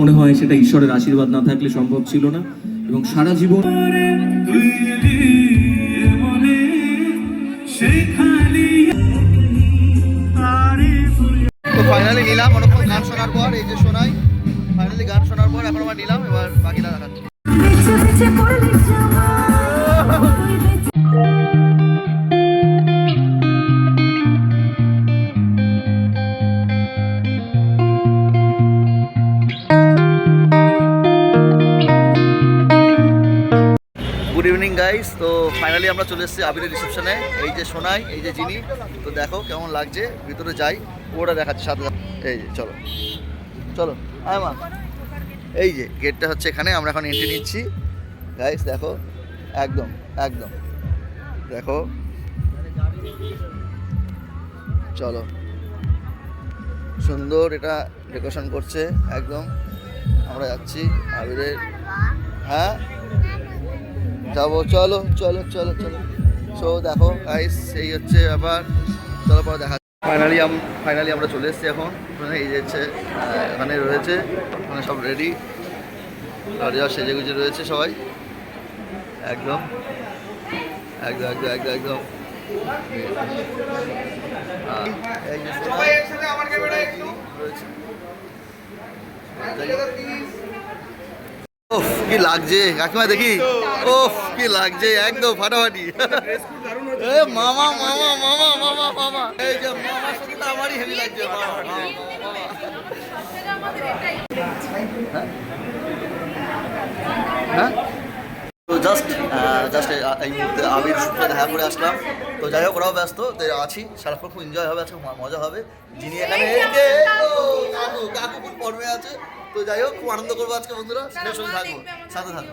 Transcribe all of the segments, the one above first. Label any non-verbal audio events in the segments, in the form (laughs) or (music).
মনে হয় সেটা ঈশ্বরের আশীর্বাদ না থাকলে সম্ভব ছিল না। এবং সারা জীবন তো ফাইনালি নিলাম অনেকক্ষণ গান শোনার পর এই যে শোনাই। ফাইনালি গান শোনার পর এখন আমার নিলাম এবার বাকিটা দেখাচ্ছি। গুড ইভিনিং গাইস তো ফাইনালি আমরা চলে এসেছি আবিরের রিসেপশনে এই যে সোনাই, এই যে জিনি, তো দেখো কেমন লাগছে, ভিতরে যাই ওটা দেখাচ্ছে সাথে। এই যে, চলো। চলো, আয় মা। এই যে গেটটা হচ্ছে এখানে, আমরা এখন এন্ট্রি নিচ্ছি। গাইস দেখো, একদম একদম। দেখো। চলো। সুন্দর এটা ডেকোরেশন করছে, একদম। আমরা যাচ্ছি আবিরের। হ্যাঁ? যাব। চলো চলো চলো চলো। সো দেখো গাইস সেই হচ্ছে ব্যাপার চলো, পরে দেখা ফাইনালি আম ফাইনালি আমরা চলে এসেছি এখন। ওখানে এই যে হচ্ছে এখানে রয়েছে ওখানে সব রেডি আর সেজে গুজে রয়েছে সবাই। একদম একদম একদম একদম একদম। এই রয়েছে। ওফ, কি লাগছে? কাকিমা দেখি। ওফ, কি লাগছে? একদম ফাটাফাটি। এ, মামা মামা মামা মামা মামা। এই যে মামার সাথে আমারই হেভি লাগছে। হ্যাঁ? হ্যাঁ? জাস্ট জাস্ট এই মুহূর্তে আবির সাথে দেখা করে আসলাম। তো যাই হোক, ওরাও ব্যস্ত আছি। সারাক্ষণ খুব এনজয় হবে, আজকে মজা হবে। যিনি এখানে কাকু কাকু খুব পর্বে আছে। তো যাই হোক, খুব আনন্দ করব আজকে বন্ধুরা। সাথে সঙ্গে থাকব, সাথে থাকব।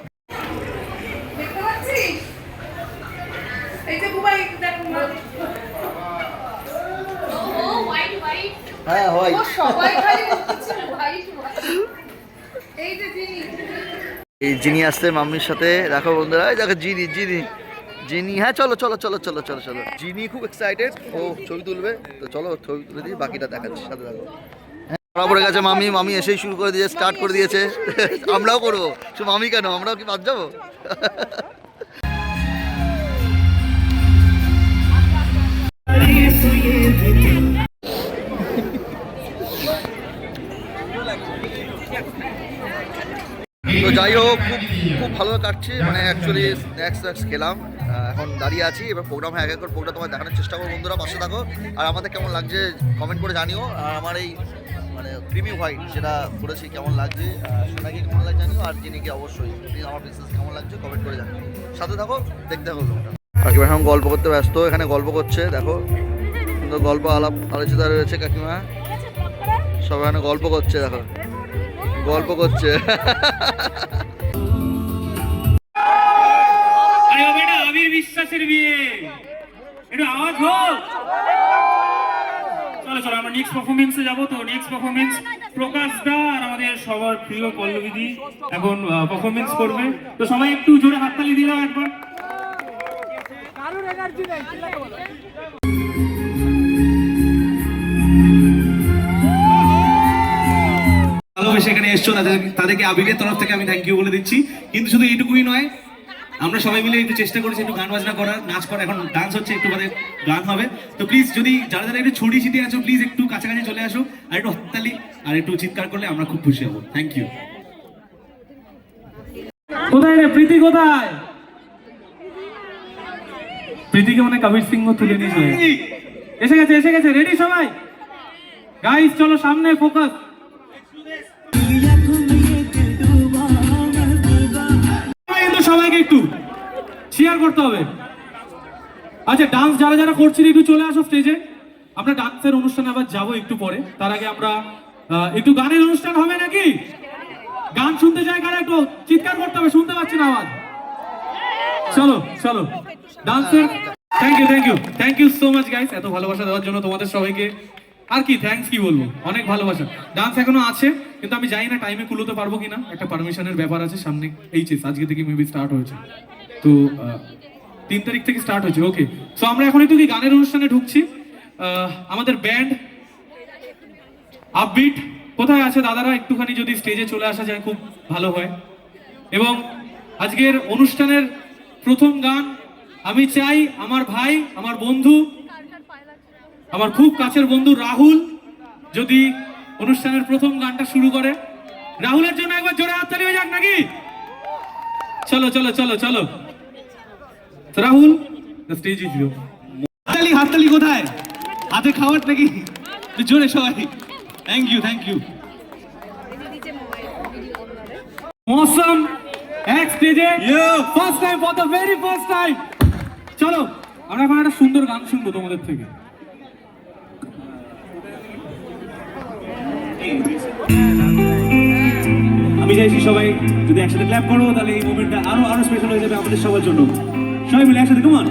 হ্যাঁ হয় এই যে এই জিনি আসছে মাম্মির সাথে দেখো বন্ধুরা। এই দেখো জিনি জিনি জিনি। হ্যাঁ চলো চলো চলো চলো চলো চলো। জিনি খুব এক্সাইটেড ও ছবি তুলবে। তো চলো, ছবি তুলে দিই বাকিটা দেখাচ্ছি, সাথে দেখো ধরা পড়ে গেছে মামি মামি এসেই শুরু করে দিয়েছে স্টার্ট করে দিয়েছে। (laughs) আমরাও করব। শুধু মামি কেন? আমরাও কি বাদ যাব? (laughs) তো যাই হোক, খুব খুব ভালো কাটছে। মানে অ্যাকচুয়ালি স্ন্যাক্স স্ন্যাক্স খেলাম। এখন দাঁড়িয়ে আছি। এবার প্রোগ্রাম হ্যাঁ এক এক করে প্রোগ্রাম তোমায় দেখানোর চেষ্টা করব। বন্ধুরা, পাশে থাকো। আর আমাদের কেমন লাগছে কমেন্ট করে জানিও। আর আমার এই মানে ক্রিমি হোয়াইট যেটা করেছি, কেমন লাগছে? সোনাকে কেমন লাগছে জানিও? আর জিনিকে অবশ্যই, please আমার বিজনেস কেমন লাগছে কমেন্ট করে জানিও। সাথে থাকো, দেখতে থাকো। কাকিমা এখন গল্প করতে ব্যস্ত, এখানে গল্প করছে, দেখো। সুন্দর গল্প আলাপ, আলোচিতা রয়েছে কাকিমা। সবাই এখানে গল্প করছে, দেখো। গল্প করছে। আরে বাবা এটা আবির বিশ্বাসের বিয়ে। একটু আওয়াজ হোক চলো চলো আমরা নেক্সট পারফরমেন্সে যাব তো। নেক্সট পারফরমেন্স প্রকাশ দা আর আমাদের সবার প্রিয় পল্লবীদি এখন পারফরমেন্স করবে। তো সবাই একটু জোরে হাততালি দিলাম একবার। ভালোবেসে এখানে এসছো তাদের তাদেরকে আবিরের তরফ থেকে আমি থ্যাংক ইউ বলে দিচ্ছি। কিন্তু শুধু এইটুকুই নয় আমরা সবাই মিলে একটু চেষ্টা করেছি একটু গান বাজনা করার নাচ করার এখন ডান্স হচ্ছে একটু পরে গান হবে। তো প্লিজ যদি যারা যারা একটু ছড়ি ছিটিয়ে আছো প্লিজ একটু কাছাকাছি চলে আসো আর একটু হাততালি আর একটু চিৎকার করলে আমরা খুব খুশি হব। থ্যাংক ইউ কোথায় রে প্রীতি কোথায়? প্রীতিকে মানে কবির সিংহ তুলে নিয়েছে এসে গেছে এসে গেছে রেডি সবাই? গাইস চলো সামনে ফোকাস সবাইকে একটু। শেয়ার করতে হবে। আচ্ছা ডান্স যারা যারা করছেন, একটু চলে আসো স্টেজে আমরা ডান্সের অনুষ্ঠানে আবার যাব একটু পরে। তার আগে আমরা একটু গানের অনুষ্ঠান হবে নাকি? গান শুনতে চাই কারা? একটু চিৎকার করতে হবে, শুনতে পাচ্ছি না আওয়াজ? চলো চলো। ডান্সের thank you thank you thank you so much guys এত ভালোবাসা দেওয়ার জন্য তোমাদের সবাইকে আর কি থ্যাংকস কি বলব? অনেক ভালোবাসা। ডান্স এখনও আছে, কিন্তু আমি জানি না টাইমে কুলোতে পারব কিনা। একটা পারমিশনের ব্যাপার আছে সামনে এইচএস আজকে থেকে মেবি স্টার্ট হয়েছে। তো তিন তারিখ থেকে স্টার্ট হয়েছে ওকে সো আমরা এখন একটু কি গানের অনুষ্ঠানে ঢুকছি? আমাদের ব্যান্ড আপবিট কোথায় আছে দাদারা? একটুখানি যদি স্টেজে চলে আসা যায়, খুব ভালো হয়। এবং আজকের অনুষ্ঠানের প্রথম গান, আমি চাই আমার ভাই, আমার বন্ধু আমার খুব কাছের বন্ধু রাহুল যদি অনুষ্ঠানের প্রথম গানটা শুরু করে। রাহুলের জন্য একবার জোরে হাততালি হয়ে যাক নাকি? চলো চলো চলো চলো। রাহুল স্টেজ ইজ ইউ হাততালি হাততালি কোথায়? হাতে খাওয়ার নাকি? জোরে সবাই। Thank you thank you Mousam এক স্টেজে first time for the very first time চলো আমরা এখন একটা সুন্দর গান শুনব তোমাদের থেকে। আমি চাইছি সবাই যদি একসাথে ক্ল্যাপ করো, তাহলে এই মুভমেন্টটা আরও আরও স্পেশাল হয়ে যাবে আমাদের সবার জন্য। সবাই মিলে একসাথে কেমন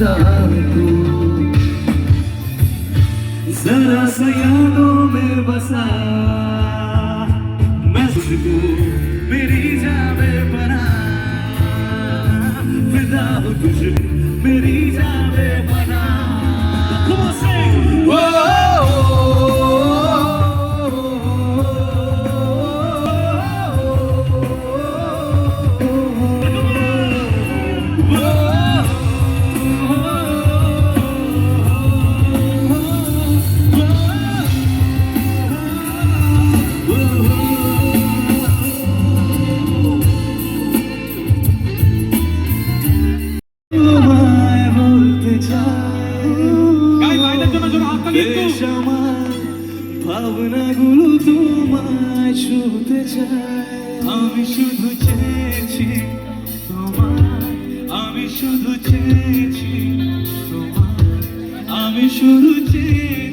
Radha ভাবনাগুলো তোমায় ছুতে চায়। আমি শুধু চেয়েছি তোমায়, আমি শুধু চেয়েছি তোমায়, আমি শুধু চেয়েছি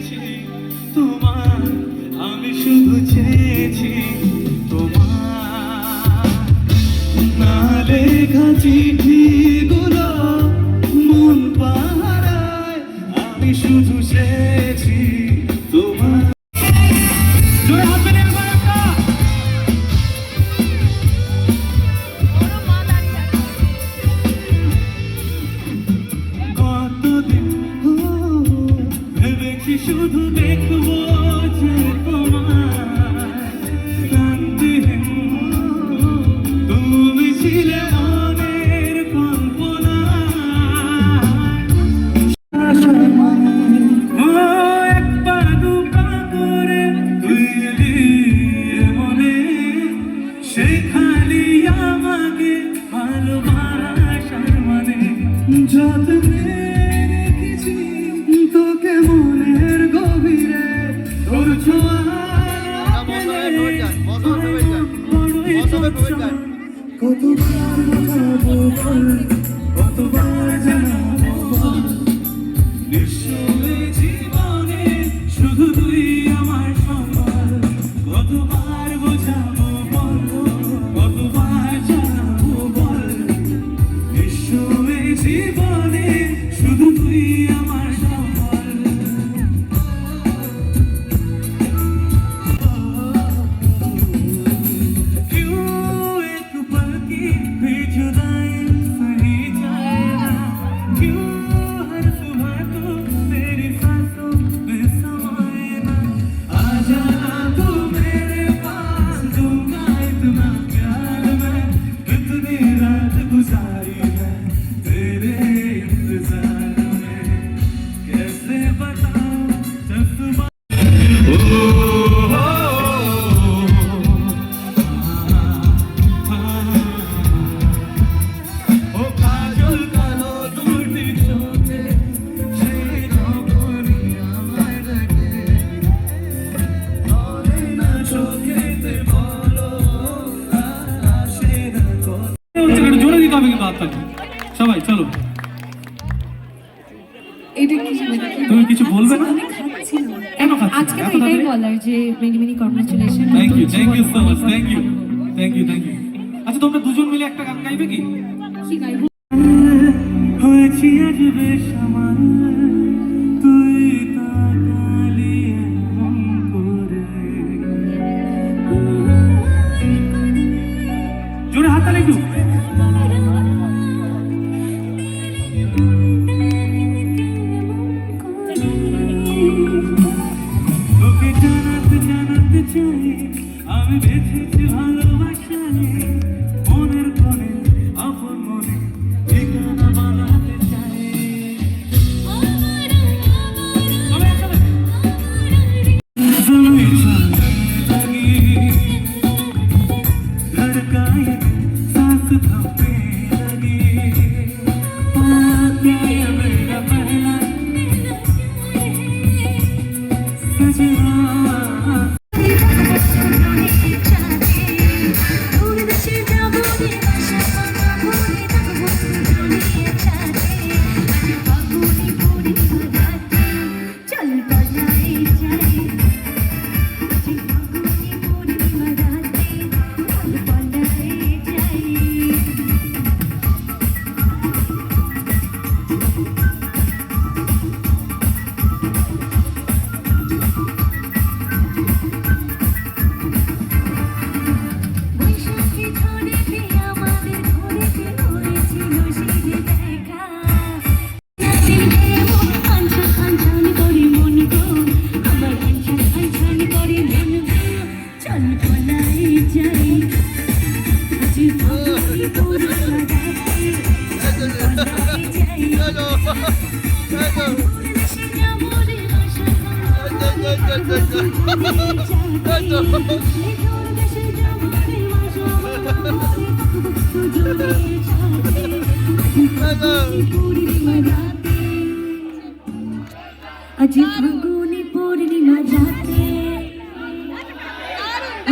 আজি ফাগুনি পূর্ণিমা রাতে।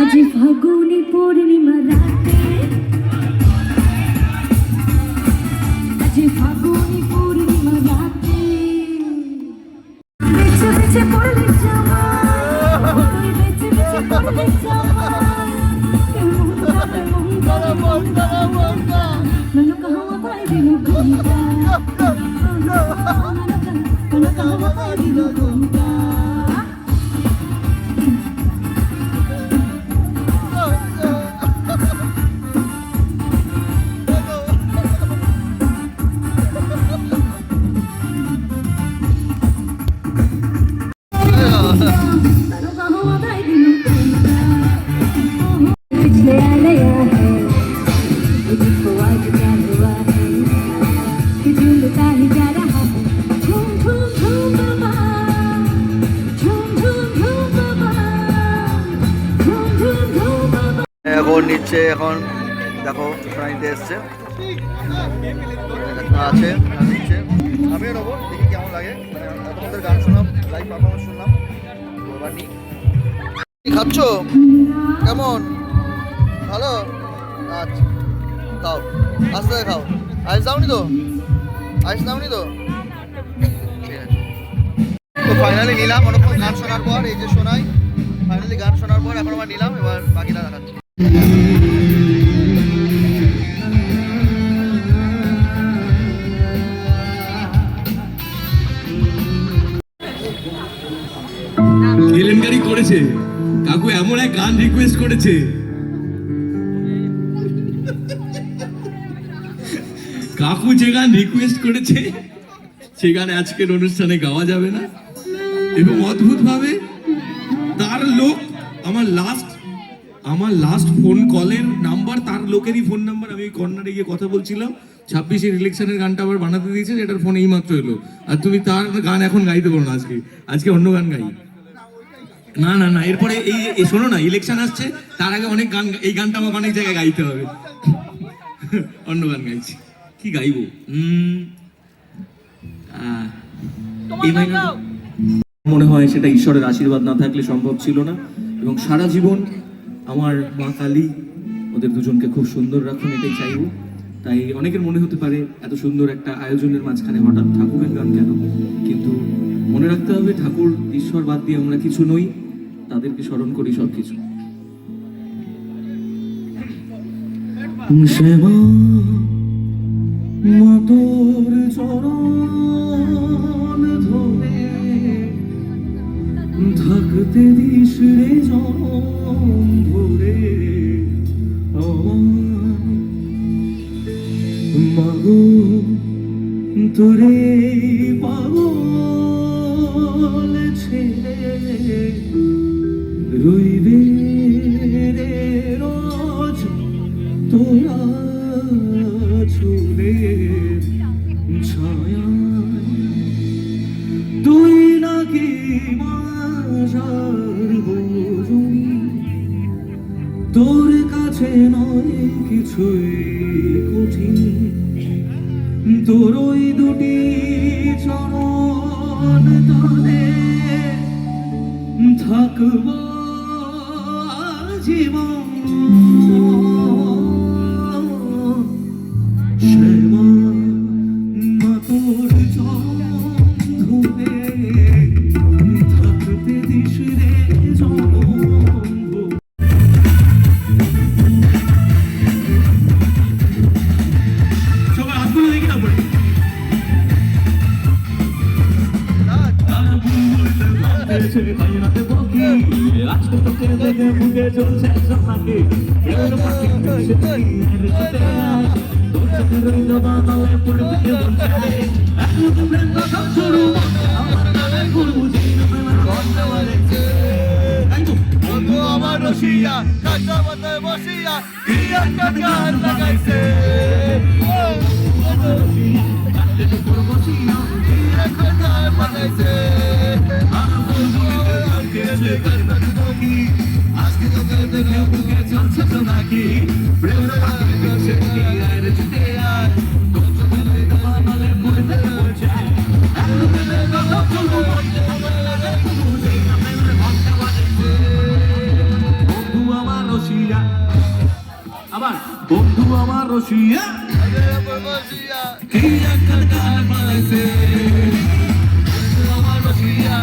আজি ফাগুনি পূর্ণিমা রাতে। আজি ফাগুনি ভালো? আচ্ছা খাও। আস্তে আস্তে খাও। আইস দাওনি তো? আইস দাওনি তো? তো ফাইনালি নিলাম, অনেকক্ষণ গান শোনার পর, এই যে শোনাই। ফাইনালি গান শোনার পর এখন আবার নিলাম, এবার বাকিটা দেখাচ্ছি। করেছে। কাকু এমন এক গান রিকোয়েস্ট করেছে। কাকু যে গান রিকোয়েস্ট করেছে, সে গান আজকের অনুষ্ঠানে গাওয়া যাবে না। এবং অদ্ভুত ভাবে তার লোক, আমার লাস্ট আমার লাস্ট ফোন কলের নাম্বার তার লোকেরই ফোন নাম্বার আমি কর্নারে গিয়ে কথা বলছিলাম। ছাব্বিশের ইলেকশনের গানটা আবার বানাতে দিয়েছে যেটার ফোন এই মাত্র এলো। আর তুমি তার গান এখন গাইতে পারো না আজকে। আজকে অন্য গান গাই। না না না, এরপরে এই শোনো না ইলেকশন আসছে, তার আগে অনেক গান, এই গানটা আমাকে অনেক জায়গায় গাইতে হবে। অন্য গান গাইছি। কি গাইবো? আহ, মনে হয় সেটা ঈশ্বরের আশীর্বাদ না থাকলে সম্ভব ছিল না। এবং সারা জীবন আমার মা কালী ওদের দুজনকে খুব সুন্দর রাখুন এটাই চাইব। তাই অনেকের মনে হতে পারে এত সুন্দর একটা আয়োজনের মাঝখানে হঠাৎ ঠাকুরের গান কেন? কিন্তু মনে রাখতে হবে ঠাকুর ঈশ্বর বাদ দিয়ে আমরা কিছু নই তাদেরকে স্মরণ করি সব কিছু শ্যামা মাতোর চরণ ধরে থাকতে দিস রে জনম ভরে মাগো তোরে জীবন গেছে কান্না দুঃখী। আজকে দেখে বুকে চলছে তো নাকি প্রেমের আমার রসিয়া। কি একটা গান বানাইছে আমার রসিয়া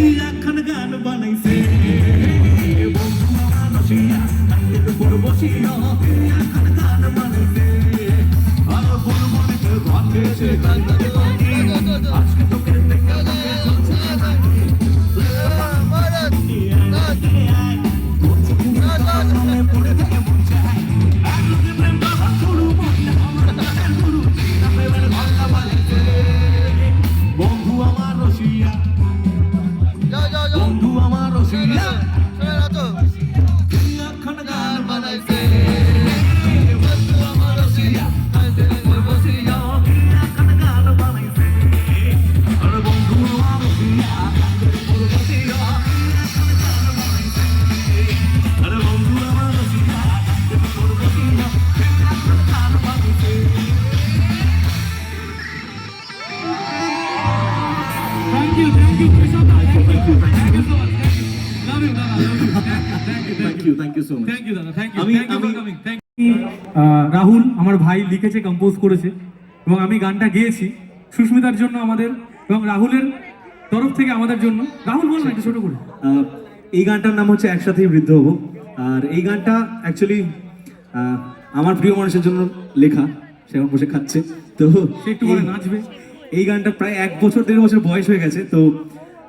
এই রাহুল আমার ভাই লিখেছে কম্পোজ করেছে এবং আমি গানটা গেয়েছি সুস্মিতার জন্য আমাদের এবং রাহুলের তরফ থেকে আমাদের জন্য। রাহুল বল না একটু ছোট করে। এই গানটার নাম হচ্ছে একসাথেই বৃদ্ধ হব। আর এই গানটা অ্যাকচুয়ালি আমার প্রিয় মানুষের জন্য লেখা সে এখন বসে খাচ্ছে। তো সে একটু করে নাচবে। এই গানটা প্রায় এক বছর দেড় বছর বয়স হয়ে গেছে। তো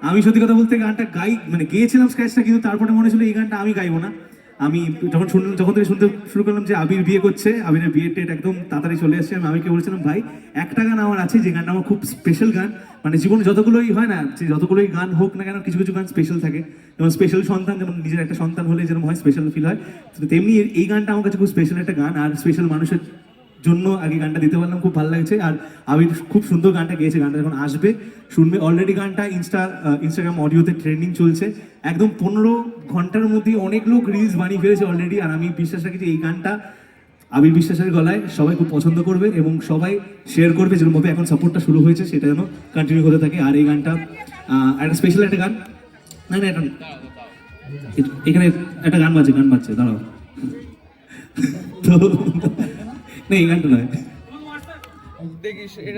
আমি সত্যি কথা বলতে গানটা গাই মানে গেয়েছিলাম স্ক্র্যাচটা কিন্তু তারপরে মনে ছিল এই গানটা আমি গাইবো না। আমি যখন শুনলাম যখন থেকে শুনতে শুরু করলাম যে আবির বিয়ে করছে, আবিরের বিয়ের টেট একদম তাড়াতাড়ি চলে এসেছে, আমি আমিকে বলেছিলাম, ভাই একটা গান আমার আছে, যে গানটা আমার খুব স্পেশাল গান মানে জীবনে যতগুলোই হয় না, যে যতগুলোই গান হোক না কেন, কিছু কিছু গান স্পেশাল থাকে। যেমন স্পেশাল সন্তান, যেমন নিজের একটা সন্তান হলে যেরকম হয় স্পেশাল ফিল হয়। তেমনি এই গানটা আমার কাছে খুব স্পেশাল একটা গান, আর স্পেশাল মানুষের জন্য আগে গানটা দিতে পারলাম, খুব ভালো লাগছে। আর আমি খুব সুন্দর গানটা গেয়েছে, গানটা যখন আসবে। শুনবে অলরেডি গানটা ইনস্টা ইনস্টাগ্রাম অডিওতে ট্রেন্ডিং চলছে। একদম পনেরো ঘণ্টার মধ্যে অনেক লোক রিলস বানিয়ে ফেলেছে অলরেডি আর আমি বিশ্বাস রাখি যে এই গানটা আবির বিশ্বাসের গলায় সবাই খুব পছন্দ করবে এবং সবাই শেয়ার করবে যেরকমভাবে এখন সাপোর্টটা শুরু হয়েছে, সেটা যেন কন্টিনিউ হতে থাকে। আর এই গানটা একটা স্পেশাল একটা গান। না না, এটা এখানে একটা গান বাজছে গান বাজছে, দাঁড়াও। না এই গানটা নয়।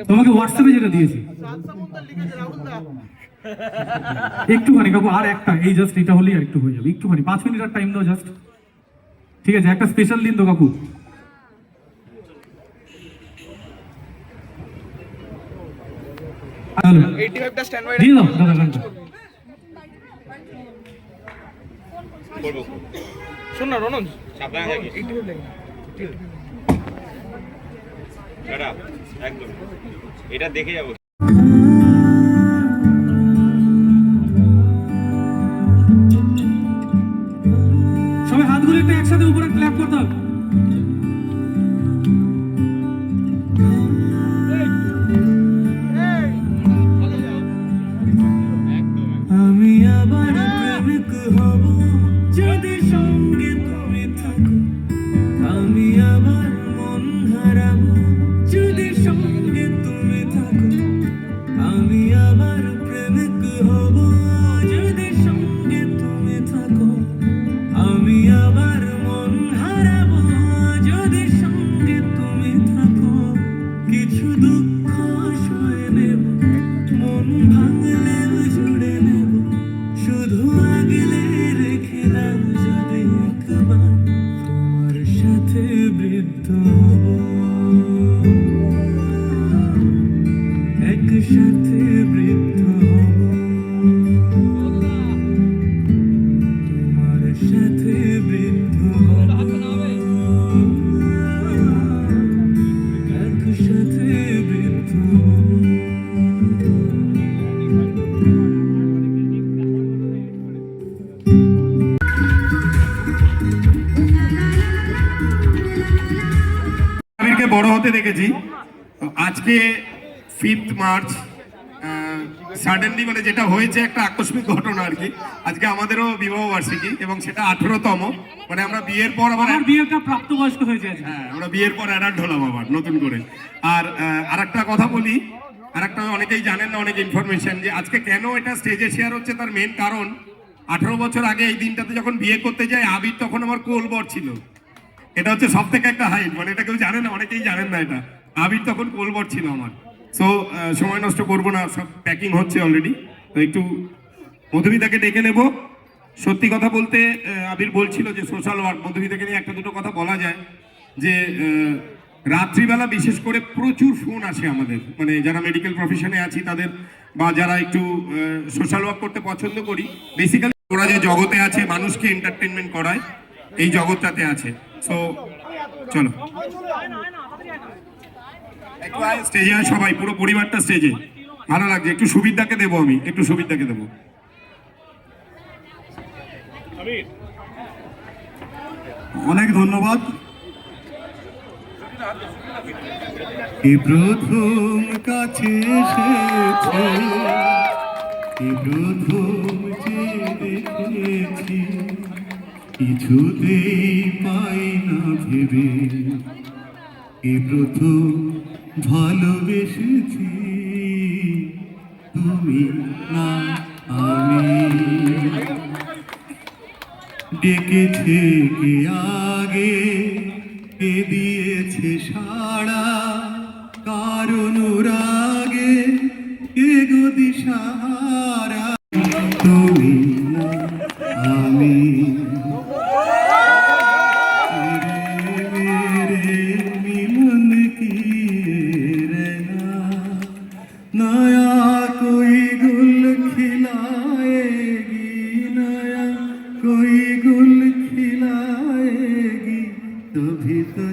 তোমাকে হোয়াটসঅ্যাপে যেটা দিয়েছি। একটুখানি কাকু আর একটা এই জাস্ট এটা হলেই আর একটু হয়ে যাবে। একটুখানি পাঁচ মিনিট আর টাইম দাও জাস্ট ঠিক আছে একটা স্পেশাল দিন তো কাকু। দিয়ে দাও দাদা গানটা। এটা দেখে যাব। সবাই হাতগুলো একটু একসাথে উপরে ক্ল্যাপ করতে হবে। তো আজকে ফিফথ মার্চ সাডেনলি মানে যেটা হয়েছে একটা আকস্মিক ঘটনা আর কি। আজকে আমাদেরও বিবাহ বার্ষিকী এবং সেটা আঠেরোতম। মানে আমরা বিয়ের পর আবার বিয়েটা প্রাপ্তবয়স্ক হয়েছে হ্যাঁ আমরা বিয়ের পর অ্যাডাল্ট হলাম আবার নতুন করে। আর আর একটা কথা বলি আর একটা অনেকেই জানেন না অনেক ইনফরমেশন যে আজকে কেন এটা স্টেজে শেয়ার হচ্ছে তার মেন কারণ আঠারো বছর আগে এই দিনটাতে যখন বিয়ে করতে যাই আবির তখন আমার কোলবর ছিল। এটা হচ্ছে সব থেকে একটা হাইট মানে এটা কেউ জানে না, অনেকেই জানেন না এটা। আবির তখন কোলবর ছিল আমার। সো সময় নষ্ট করব না, সব প্যাকিং হচ্ছে অলরেডি তো একটু মধুমিতাকে ডেকে নেব। সত্যি কথা বলতে আবির বলছিল যে সোশ্যাল ওয়ার্ক মধুমিতাকে নিয়ে একটা দুটো কথা বলা যায় যে রাত্রিবেলা বিশেষ করে প্রচুর ফোন আসে আমাদের। মানে যারা মেডিকেল প্রফেশনে আছি তাদের, বা যারা একটু সোশ্যাল ওয়ার্ক করতে পছন্দ করি বেসিক্যালি ওরা যে জগতে আছে, মানুষকে এন্টারটেনমেন্ট করায়। এই জগৎটাতে আছে। সো চলো। স্টেজে আয় সবাই, পুরো পরিবারটা স্টেজে ভালো লাগছে। একটু সুবিধাকে দেবো আমি। একটু সুবিধাকে দেবো। অনেক ধন্যবাদ। প্রথম কাছে এসেছে। প্রথম কিছুতেই পাই না ভেবে। এই প্রথম ভালোবেসেছি। তুমি না, আমি। ডেকেছে কে আগে? কে দিয়েছে সাড়া? কারণ রাগে কে গো কই গুল খিলায় গি? তভি তো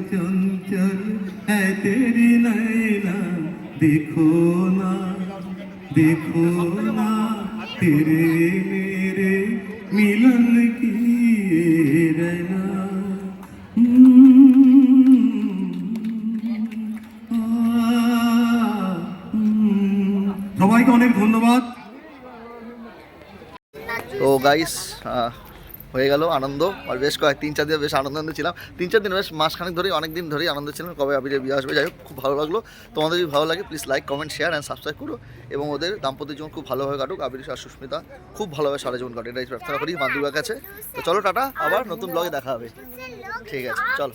গেল, আনন্দ। আর বেশ কয়েক তিন চার দিন বেশ আনন্দ আনন্দ ছিলাম। তিন চার দিন বেশ মাসখানেক ধরেই অনেক দিন ধরেই আনন্দ ছিলাম। কবে আবিরে বিয়ে আসবে, যাই হোক, খুব ভালো লাগল। তোমাদের যদি ভালো লাগে please like comment share and subscribe করো। এবং ওদের দাম্পত্য জীবন খুব ভালোভাবে কাটুক। আবির আর সুস্মিতা খুব ভালোভাবে সারা জীবন কাটে। এটাই প্রার্থনা করি, মা কাছে। তো চলো, টাটা। আবার নতুন ব্লগে দেখা হবে। ঠিক আছে, চলো।